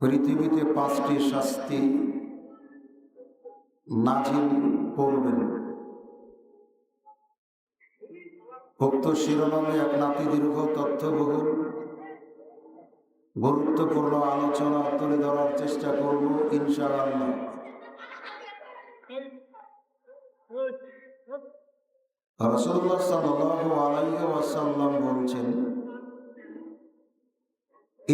পৃথিবীতে পাঁচটি শাস্তি নাজিল করবেন। উক্ত শিরোনামে এক নাতি দীর্ঘ, তথ্যবহুল, গুরুত্বপূর্ণ আলোচনা তুলে ধরার চেষ্টা করব, ইনশাআল্লাহ। রসুল্লাহ আলাইহি ওয়াসাল্লাম বলছেন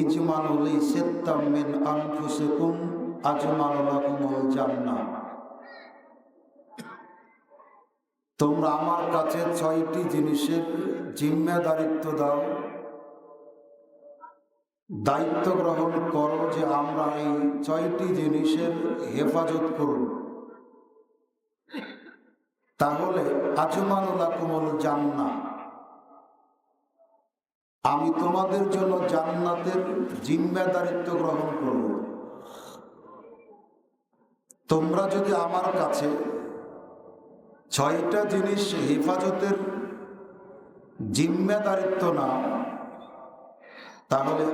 ইজমানুল সিত্তাম মিন আনফুসিকুম আজমানু লাকুমুল জান্নাহ। তোমরা আমার কাছে ছয়টি জিনিসের জিম্মেদারিত্ব দাও। দায়িত্ব গ্রহণ করো যে আমরা এই ছয়টি জিনিসের হেফাজত করব। তাহলে আজমানুল্লাহ কুমল জান্না আমি তোমাদের জন্য জান্নাতের জিম্মেদারিত্ব গ্রহণ করব। তোমরা যদি আমার কাছে ছয়টা জিনিস হেফাজতের জিম্মেদারিত্ব না তাহলে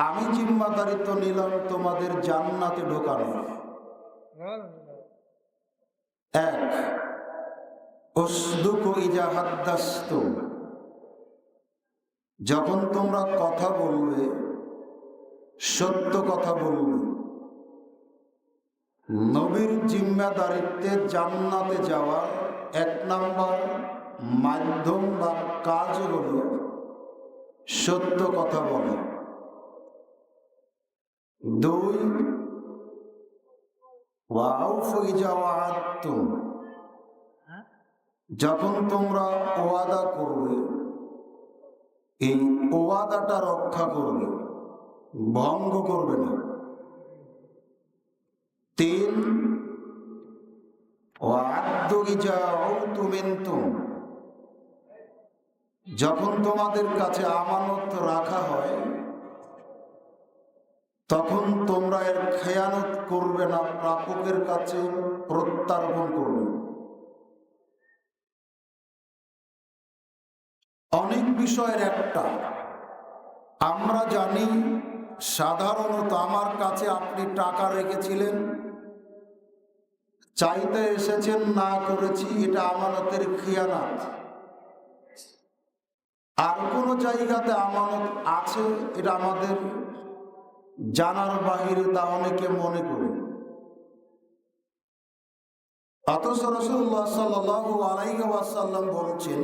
আমি জিম্মাদারিত্ব নিলাম তোমাদের জান্নাতে ঢোকানো এক অসদুক যখন তোমরা কথা বলবে, সত্য কথা বলবে, নবীর জিম্মাদারিত্বে জান্নাতে যাওয়ার এক নাম্বার মাধ্যম বা কাজ হল সত্য কথা বলা। দুই যাওয়া যখন তোমরা ওয়াদা করবে এই ওয়াদাটা রক্ষা করবে, ভঙ্গ করবে না। তিন যখন তোমাদের কাছে আমানত রাখা হয়, তখন তোমরা এর খেয়ানত করবে না, প্রাপকের কাছে প্রত্যার্পণ করবে। অনেক বিষয়ের একটা। আমরা জানি সাধারণত আমার কাছে আপনি টাকা রেখেছিলেন, চাইতে এসেছেন, না করেছি, এটা আমানতের খেয়ানাত। আর কোনো জায়গাতে আমানত আছে, এটা আমাদের জানার বাহিরে তা অনেকে মনে করে। অথচ রসুল্লাহ সাল্লাহু আলাইসাল্লাম বলছেন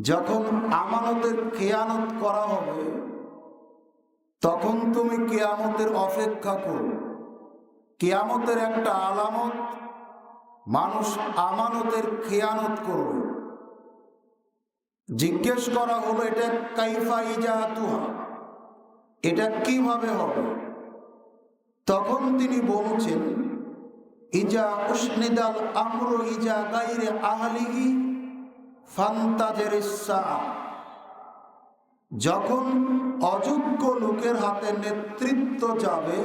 যখন আমানতের কেয়ানত করা হবে, তখন তুমি কেয়ামতের অপেক্ষা করো কেয়ামতের একটা আলামত মানুষ আমানতের খেয়ানত করবে। জিজ্ঞেস করা হলো, এটা কাইফা ইজা তুহা? এটা কীভাবে হবে? তখন তিনি বলছেন ইজা উসনিদাল আমর ইজা গাইরে আহলিহি ফান্তাজের যখন অযোগ্য লোকের হাতে নেতৃত্ব যাবে,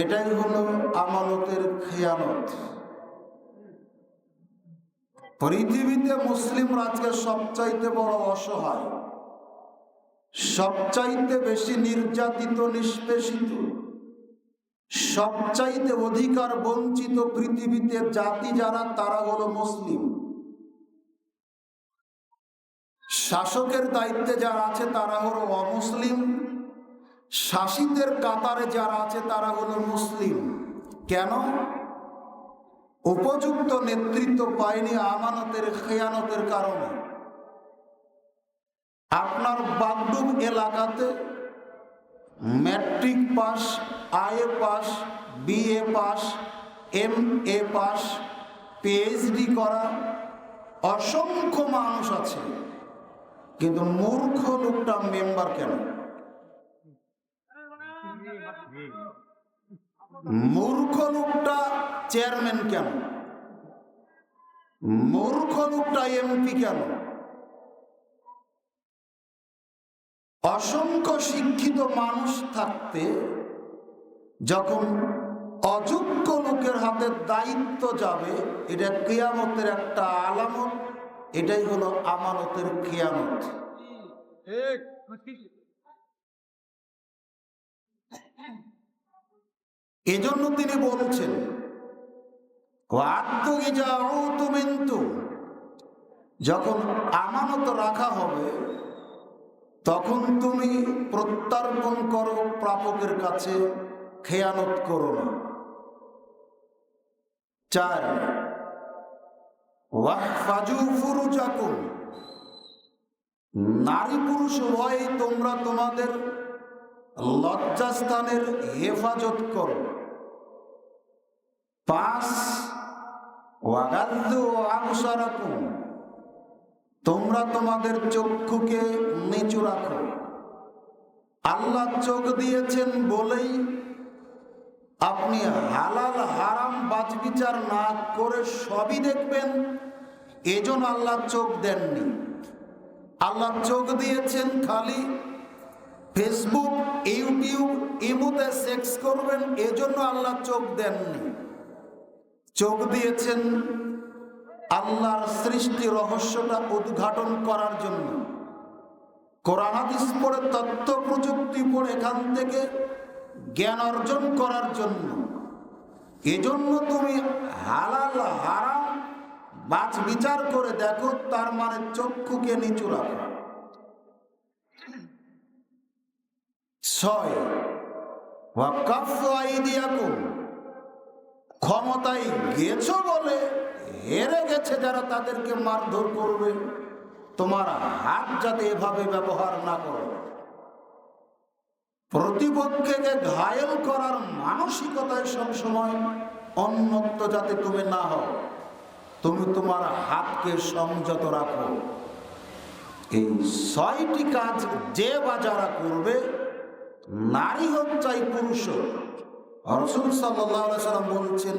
এটাই হলো আমানতের খেয়ানত। পৃথিবীতে মুসলিম রাজকে সবচাইতে বড় অসহায়, সবচাইতে বেশি নির্যাতিত, নিষ্পেষিত। সবচাইতে অধিকার বঞ্চিত পৃথিবীতে জাতি যারা, তারা হলো মুসলিম। শাসকের দায়িত্বে যারা আছে, তারা হলো অমুসলিম। শাসিতের কাতারে যারা আছে, তারা হলো মুসলিম। কেন? উপযুক্ত নেতৃত্ব পায়নি আমানতের, খেয়ানতের কারণে। আপনার বাগডুম এলাকাতে matric pass IA pass BA pass, M A pass, PhD করা অসংখ্য মানুষ আছে। কিন্তু মূর্খ লোকটা মেম্বার কেন? মূর্খ লোকটা চেয়ারম্যান কেন? মূর্খ লোকটা এমপি কেন? অসংখ্য শিক্ষিত মানুষ থাকতে যখন অযোগ্য লোকের হাতে দায়িত্ব যাবে এটা কেয়ামতের একটা আলামত এটাই হলো আমানতের খেয়ানত এজন্য তিনি বলছেন যখন আমানত রাখা হবে তখন তুমি প্রত্যার্পণ করো প্রাপকের কাছে, খেয়ানত করো না। চার নারী পুরুষ উভয়ে তোমরা তোমাদের লজ্জাস্থানের হেফাজত করো। পাঁচ ওয়াগাদ্দু আবসারাকুম। তোমরা তোমাদের চক্ষুকে নিচু রাখো। আল্লাহ চোখ দিয়েছেন বলেই আপনি হালাল, হারাম বাজবিচার না করে সবই দেখবেন। এজন্য আল্লাহ চোখ দেননি। আল্লাহ চোখ দিয়েছেন খালি ফেসবুক, ইউটিউব, ইমুতে সেক্স করবেন, এজন্য আল্লাহ চোখ দেননি। চোখ দিয়েছেন আল্লাহর সৃষ্টি রহস্যটা উদ্ঘাটন করার জন্য। কোরআন হাদিস পড়ে তথ্য প্রযুক্তি পড়ে, এখান থেকে জ্ঞান অর্জন করার জন্য। এজন্য তুমি হালাল, হারাম, বাজ বিচার করে দেখো, তার মানে চক্ষুকে নিচু রাখো। ছয় ক্ষমতায় গেছো বলে হেরে গেছে যারা তাদেরকে মারধর করবে। তোমার হাত যাতে এভাবে ব্যবহার না করো। প্রতিপক্ষকে ঘায়েল করার মানসিকতায় সবসময় অন্যত্ব যাতে তুমি না হও, তুমি তোমার হাতকে সংযত রাখো। এই ছয়টি কাজ যে বা যারা করবে, নারী হোক চাই পুরুষ হোক, রসুল সাল্লাম বলছেন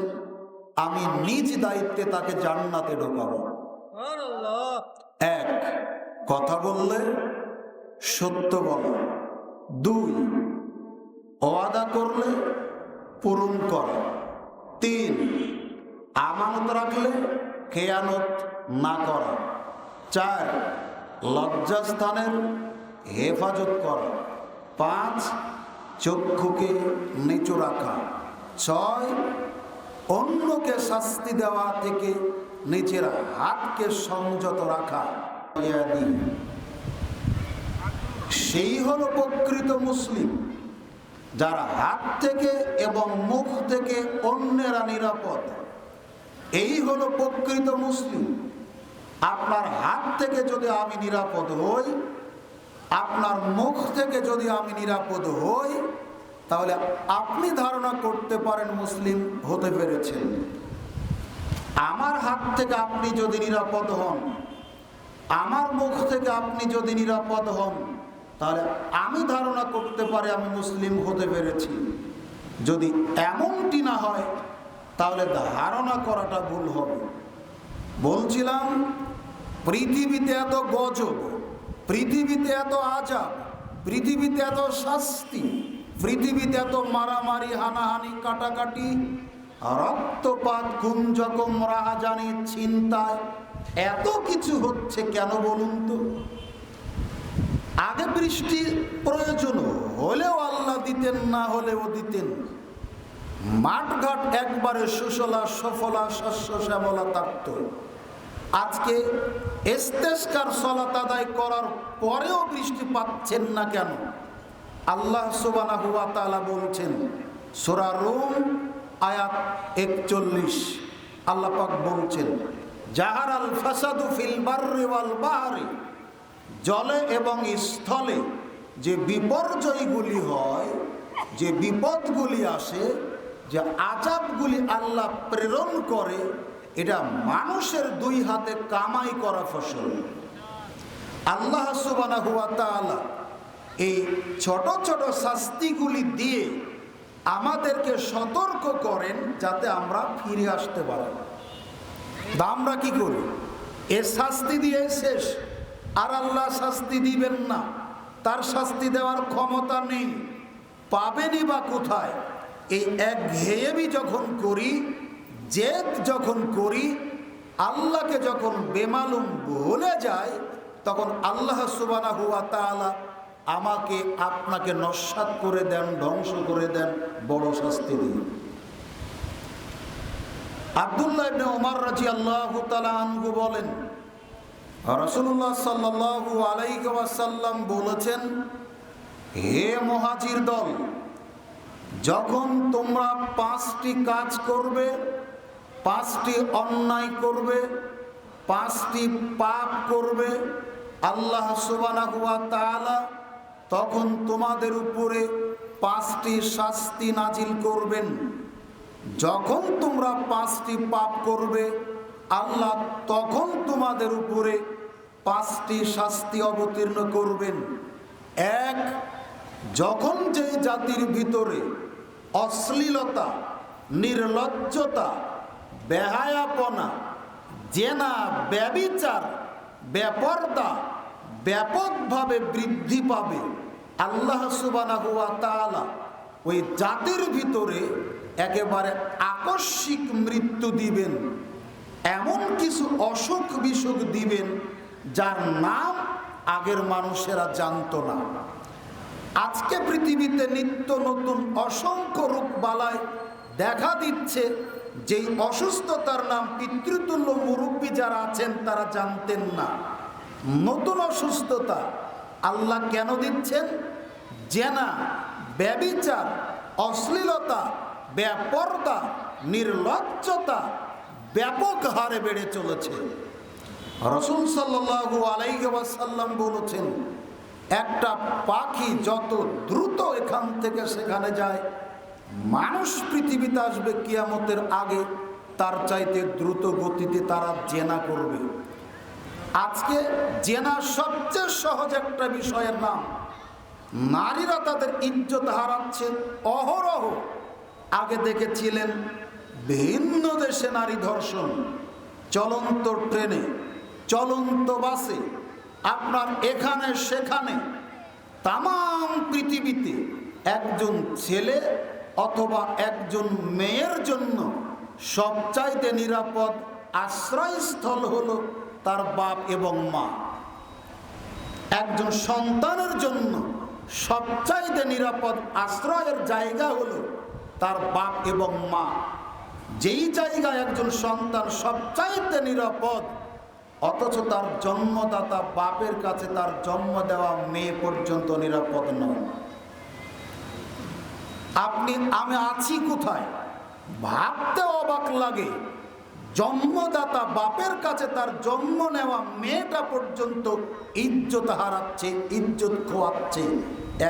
আমি নিজ দায়িত্বে তাকে জান্নাতে ঢোকাবো। এক কথা বললে সত্য বলা। দুই ওয়াদা করলে পূরণ করা। তিন আমানত রাখলে খেয়ানত না করা। চার লজ্জাস্থানের হেফাজত করা। পাঁচ চক্ষুকে নিচু রাখা। ছয় অন্যকে শাস্তি দেওয়া থেকে নিজের হাতকে সংযত রাখা। সেই হল প্রকৃত মুসলিম। যারা হাত থেকে এবং মুখ থেকে অন্যেরা নিরাপদ। এই হলো প্রকৃত মুসলিম। আপনার হাত থেকে যদি আমি নিরাপদ হই, আপনার মুখ থেকে যদি আমি নিরাপদ হই তাহলে আপনি ধারণা করতে পারেন মুসলিম হতে পেরেছেন। আমার হাত থেকে আপনি যদি নিরাপদ হন, আমার মুখ থেকে আপনি যদি নিরাপদ হন, তাহলে আমি ধারণা করতে পারি আমি মুসলিম হতে পেরেছি। যদি এমনটি না হয়, তাহলে ধারণা করাটা ভুল হবে। বলছিলাম, পৃথিবীতে এত গজব, পৃথিবীতে এত আজাব পৃথিবীতে এত শাস্তি, পৃথিবীতে এত মারামারি, হানাহানি, কাটাকাটি, রক্তপাত কুঞ্জকম রাহাজানি চিন্তায় এত কিছু হচ্ছে কেন বলুন তো? আগে বৃষ্টি প্রয়োজন হলেও আল্লাহ দিতেন, না হলেও দিতেন মাঠঘাট একবারে সুশলা, সফলা, শস্য, শ্যামলা থাকত আজকে এস্তেস্কার সলাত আদায় করার পরেও বৃষ্টি পাচ্ছেন না কেন? আল্লাহ সুবানা হুয়া তালা বলছেন, সোরা রুম, আয়াত একচল্লিশ। আল্লাহ পাক বলছেন জাহার আল ফাসাদু ফিল বাররি ওয়াল বাহারি। জলে এবং স্থলে যে বিপর্যয়গুলি হয়, যে বিপদগুলি আসে, যে আজাবগুলি আল্লাহ প্রেরণ করে এটা মানুষের দুই হাতে কামাই করা ফসল। আল্লাহ সুবানা হুয়া তাআলা এই ছোট ছোট শাস্তিগুলি দিয়ে আমাদেরকে সতর্ক করেন যাতে আমরা ফিরে আসতে পারি। তা আমরা কি করি? এর শাস্তি দিয়ে শেষ। আর আল্লাহ শাস্তি দিবেন না। তার শাস্তি দেওয়ার ক্ষমতা নেই। পাবেনি বা কোথায়? এই এক ঘেয়েবি যখন করি জেদ যখন করি, আল্লাহকে যখন বেমালুম ভুলে যায় তখন আল্লাহ সুবানা হুয়া তাআলা আমাকে আপনাকে নস্বাত করে দেন, ধ্বংস করে দেন, বড় শাস্তি দিয়ে। আবদুল্লাহ বলেন বলেছেন, হে মুহাজির দল, যখন তোমরা পাঁচটি কাজ করবে পাঁচটি অন্যায় করবে, পাঁচটি পাপ করবে, আল্লাহ সুবহানাহু ওয়া তাআলা তখন তোমাদের উপরে পাঁচটি শাস্তি নাজিল করবেন। যখন তোমরা পাঁচটি পাপ করবে, আল্লাহ তখন তোমাদের উপরে পাঁচটি শাস্তি অবতীর্ণ করবেন। এক, যখন যে জাতির ভিতরে অশ্লীলতা, নির্লজ্জতা বেহায়াপনা, জেনা, ব্যবিচার ব্যাপরদা ব্যাপকভাবে বৃদ্ধি পাবে। আল্লাহ সুবানা হুয়া তাআলা ওই জাতির ভিতরে একেবারে আকস্মিক মৃত্যু দিবেন। এমন কিছু অসুখ বিসুখ দিবেন যার নাম আগের মানুষেরা জানতো না। আজকে পৃথিবীতে নিত্য নতুন অসংখ্য রোগ বালায় দেখা দিচ্ছে। যেই অসুস্থতার নাম পিতৃতুল্য মুরব্বী যারা আছেন, তারা জানতেন না। নতুন অসুস্থতা আল্লাহ কেন দিচ্ছেন? জেনা, ব্যবিচার, অশ্লীলতা, ব্যাপরতা, নির্লজ্জতা ব্যাপক হারে বেড়ে চলেছে। রসুল সাল্লাল্লাহু আলাইহি ওয়াসাল্লাম বলেছেন, একটা পাখি যত দ্রুত এখান থেকে সেখানে যায় মানুষ পৃথিবীতে আসবে কিয়ামতের আগে, তার চাইতে দ্রুত গতিতে তারা জেনা করবে। আজকে জেনা সবচেয়ে সহজ একটা বিষয়ের নাম, নারীরা তাদের ইজ্জত হারাচ্ছে অহরহ। আগে দেখেছিলেন ভিন্ন দেশে নারী ধর্ষণ, চলন্ত ট্রেনে, চলন্ত বাসে, আপনার এখানে, সেখানে তাম পৃথিবীতে একজন ছেলে অথবা একজন মেয়ের জন্য সবচাইতে নিরাপদ আশ্রয়স্থল হলো তার বাপ এবং মা। একজন সন্তানের জন্য সবচাইতে নিরাপদ আশ্রয়ের জায়গা হলো তার বাপ এবং মা। যেই জায়গায় একজন সন্তান সবচাইতে নিরাপদ, অথচ তার জন্মদাতা বাপের কাছে তার জন্ম দেওয়া মেয়ে পর্যন্ত নিরাপদ নয়। আপনি, আমি আছি কোথায়? ভাবতে অবাক লাগে। জন্মদাতা বাপের কাছে তার জন্ম নেওয়া মেয়েটা পর্যন্ত ইজ্জত হারাচ্ছে, ইজ্জত খোয়াচ্ছে।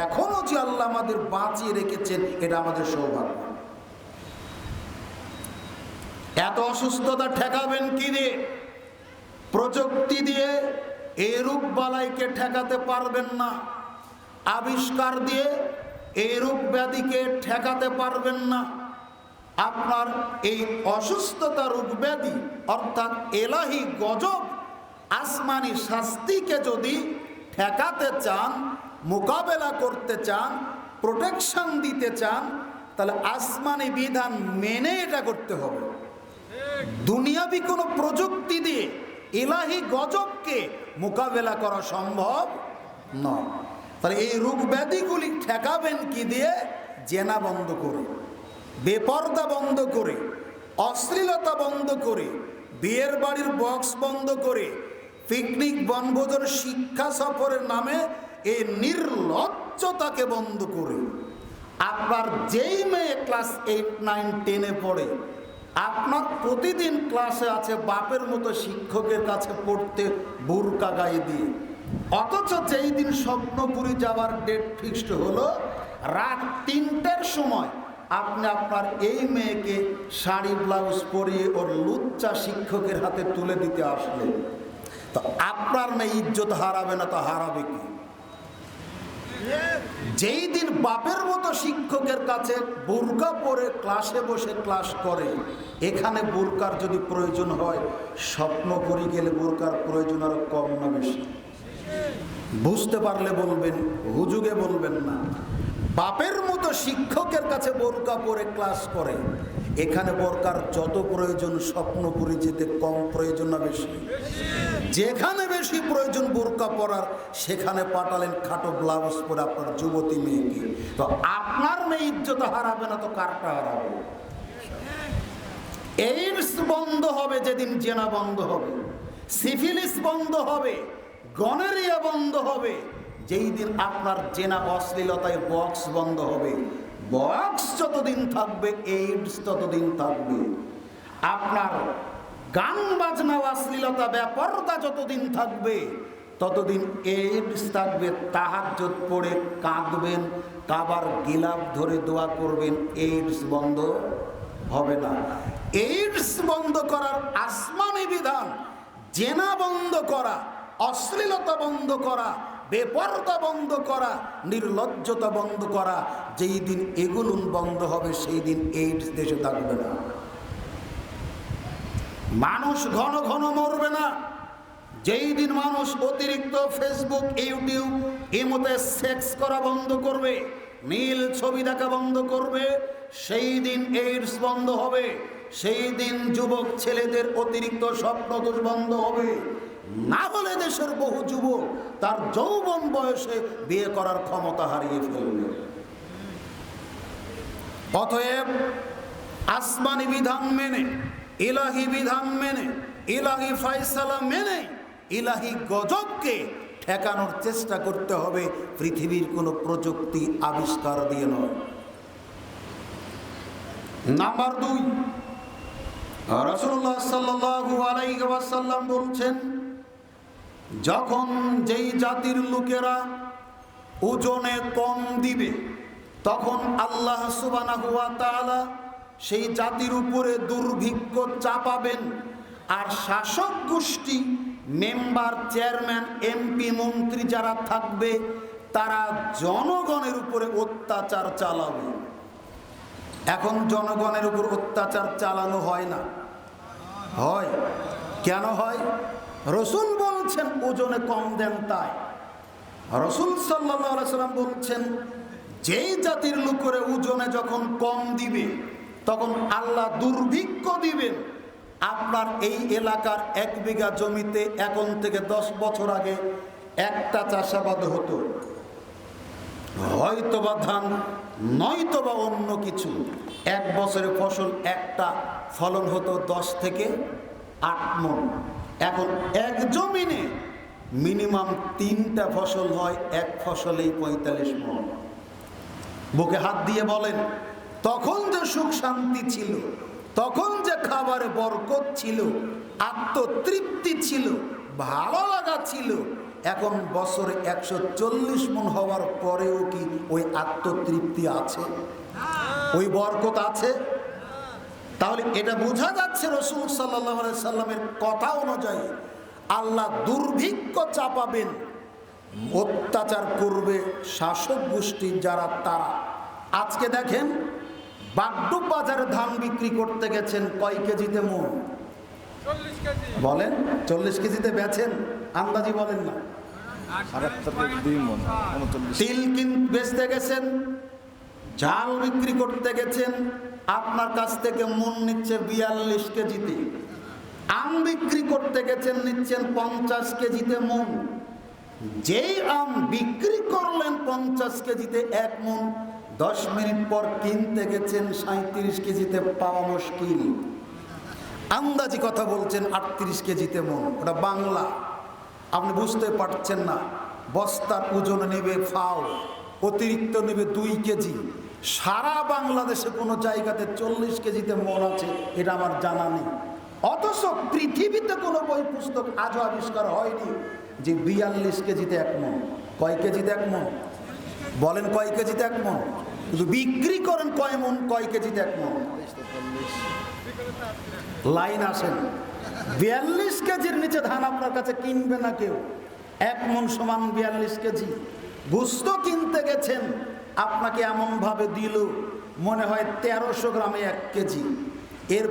এখনও যে আল্লাহ আমাদের বাঁচিয়ে রেখেছেন, এটা আমাদের সৌভাগ্য। এত অসুস্থতা ঠেকাবেন কি দিয়ে প্রযুক্তি দিয়ে এরূপ বালাইকে ঠেকাতে পারবেন না। আবিষ্কার দিয়ে এই রোগ ব্যাধিকে ঠেকাতে পারবেন না। আপনার এই অসুস্থতা রোগ ব্যাধি, অর্থাৎ এলাহি গজব, আসমানি শাস্তিকে যদি ঠেকাতে চান, মোকাবেলা করতে চান প্রোটেকশন দিতে চান, তাহলে আসমানি বিধান মেনে এটা করতে হবে। দুনিয়াবি কোনো প্রযুক্তি দিয়ে এলাহি গজবকে মোকাবেলা করা সম্ভব নয়। তাহলে এই রোগ ব্যাধিগুলি ঠেকাবেন কি দিয়ে? জেনা বন্ধ করে, বেপর্দা বন্ধ করে, অশ্লীলতা বন্ধ করে, বিয়ের বাড়ির বক্স বন্ধ করে, পিকনিক বনভোজন শিক্ষা সফরের নামে এই নির্লজ্জতাকে বন্ধ করে। আপনার যেই মেয়ে ক্লাস এইট, নাইন, টেনে পড়ে, আপনার প্রতিদিন ক্লাসে আছে বাপের মতো শিক্ষকের কাছে পড়তে বুরকা গায়ে দিয়ে। অথচ যেই দিন স্বপ্নপুরী যাওয়ার ডেট ফিক্সড হলো, রাত তিনটের সময় আপনি আপনার এই মেয়েকে শাড়ি ব্লাউজ পরিয়ে ওর লুচ্চা শিক্ষকের হাতে তুলে দিতে আসলেন। তো আপনার মেয়ে ইজ্জত হারাবে না তো হারাবে কি? যেই দিন বাপের মতো শিক্ষকের কাছে বোরকা পরে ক্লাসে বসে ক্লাস করে, এখানে বোরকার যদি প্রয়োজন হয় স্বপ্ন করি গেলে বোরকার প্রয়োজন আরও কম না বেশি। বুঝতে পারলে বলবেন, হুজুগে বলবেন না। বাপের মতো শিক্ষকের কাছে বোরকা পরে ক্লাস করে। এখানে বোরকার যত প্রয়োজন স্বপ্নপুরি যেতে কম প্রয়োজন না বেশি। যেখানে বেশি প্রয়োজন বোরকা পরার, সেখানে পাঠালেন খাটো ব্লাউজ পরে আপনার যুবতী মেয়েকে। তো আপনার মেয়ে ইজ্জত হারাবে না তো কারটা হারাবে? এইডস বন্ধ হবে যেদিন, জেনা বন্ধ হবে। সিফিলিস বন্ধ হবে। গনেরিয়া বন্ধ হবে। যেই দিন আপনার জেনা অশ্লীলতায় বক্স বন্ধ হবে। বক্স যতদিন থাকবে, এইডস ততদিন থাকবে। আপনার গান বাজনা, অশ্লীলতা ব্যাপারটা যতদিন থাকবে, ততদিন এইডস থাকবে। তাহার তাহাজ্জত পড়ে কাঁদবেন, কাবার গিলাপ ধরে দোয়া করবেন, এইডস বন্ধ হবে না। এইডস বন্ধ করার আসমানি বিধান, জেনা বন্ধ করা। অশ্লীলতা বন্ধ করা বেপরতা বন্ধ করা, নির্লজ্জতা বন্ধ করা, যেই দিন এগুলো বন্ধ হবে, সেই দিন এইডস দেশে থাকবে না। মানুষ ঘন ঘন মরবে না। যেই দিন মানুষ অতিরিক্ত ফেসবুক ইউটিউব এমতে সেক্স করা বন্ধ করবে, নীল ছবি দেখা বন্ধ করবে, সেই দিন এইডস বন্ধ হবে, সেই দিন যুবক ছেলেদের অতিরিক্ত স্বপ্নদোষ বন্ধ হবে। না বলে দেশের বহু যুবক তার যৌবন বয়সে বিয়ে করার ক্ষমতা হারিয়ে ফেলবে। অতএব আসমানি বিধান মেনে, ইলাহি বিধান মেনে, ইলাহি ফাইসালা মেনে, ইলাহি গজবকে ঠেকানোর চেষ্টা করতে হবে পৃথিবীর কোনো প্রযুক্তি আবিষ্কার দিয়ে নয়। নাম্বার দুই রসুল্লাহ সাল্লাহু আলাইসাল্লাম বলছেন যখন যেই জাতির লোকেরা ওজনে কম দিবে, তখন আল্লাহ সুবানাহু ওয়া তাআলা সেই জাতির উপরে দুর্ভিক্ষ চাপাবেন। আর শাসক গোষ্ঠী, মেম্বার, চেয়ারম্যান, এমপি, মন্ত্রী যারা থাকবে, তারা জনগণের উপরে অত্যাচার চালাবে। এখন জনগণের উপর অত্যাচার চালানো হয় না। হয়। কেন হয়? রসুল বলছেন, ওজনে কম দেন তাই। রসুল সাল্লাম বলছেন, যেই জাতির লোকের ওজনে যখন কম দিবে, তখন আল্লাহ দুর্ভিক্ষ দিবেন। আপনার এই এলাকার এক বিঘা জমিতে এখন থেকে দশ বছর আগে একটা চাষাবাদ হতো। হয়তোবা ধান, নয়তোবা অন্য কিছু। এক বছরে ফসল একটা, ফলন হতো দশ থেকে আট মন। এখন এক জমিনে মিনিমাম তিনটা ফসল হয়, এক ফসলেই পঁয়তাল্লিশ মন। বুকে হাত দিয়ে বলেন, তখন যে সুখ শান্তি ছিল, তখন যে খাবারে বরকত ছিল, আত্মতৃপ্তি ছিল, ভালো লাগা ছিল, এখন বছরে একশো চল্লিশ মন হওয়ার পরেও কি ওই আত্মতৃপ্তি আছে? ওই বরকত আছে? তাহলে এটা বোঝা যাচ্ছে রসুল সাল্লাহ সাল্লামের কথা অনুযায়ী আল্লাহ দুর্ভিক্ষ চাপাবেন অত্যাচার করবে শাসক গোষ্ঠী যারা তারা। আজকে দেখেন বাগডুব বাজারে ধান বিক্রি করতে গেছেন কয় কেজিতে মন? বলেন চল্লিশ কেজিতে বেচেন? আন্দাজি বলেন না। তিল কিন বেচতে গেছেন জাল বিক্রি করতে গেছেন আপনার কাছ থেকে মন নিচ্ছে বিয়াল্লিশ কেজিতে। আম বিক্রি করতে গেছেন, নিচ্ছেন পঞ্চাশ কেজিতে মন। যেই আম বিক্রি করলেন পঞ্চাশ কেজিতে এক মন, দশ মিনিট পর কিনতে গেছেন সাঁত্রিশ কেজিতে পাওয়া মুশকিল। আন্দাজি কথা বলছেন আটত্রিশ কেজিতে মন, ওটা বাংলা। আপনি বুঝতে পারছেন না, বস্তার ওজন নেবে ফাও, অতিরিক্ত নেবে দুই কেজি। সারা বাংলাদেশে কোনো জায়গাতে চল্লিশ কেজিতে মন আছে, এটা আমার জানা নেই। অথচ পৃথিবীতে কোনো বই পুস্তক আজও আবিষ্কার হয়নি যে বিয়াল্লিশ কেজিতে এক মন। কয় কেজিতে এক মন? বলেন কয় কেজিতে এক মন? কিন্তু বিক্রি করেন কয় মন, কয় কেজিতে এক মন? লাইন আসেন। বিয়াল্লিশ কেজির নিচে ধান আপনার কাছে কিনবে না কেউ? এক মন সমান বিয়াল্লিশ কেজি। বুঝতো কিনতে গেছেন আপনাকে এমনভাবে দিল মনে হয় তেরোশো গ্রামে এক কেজি। এর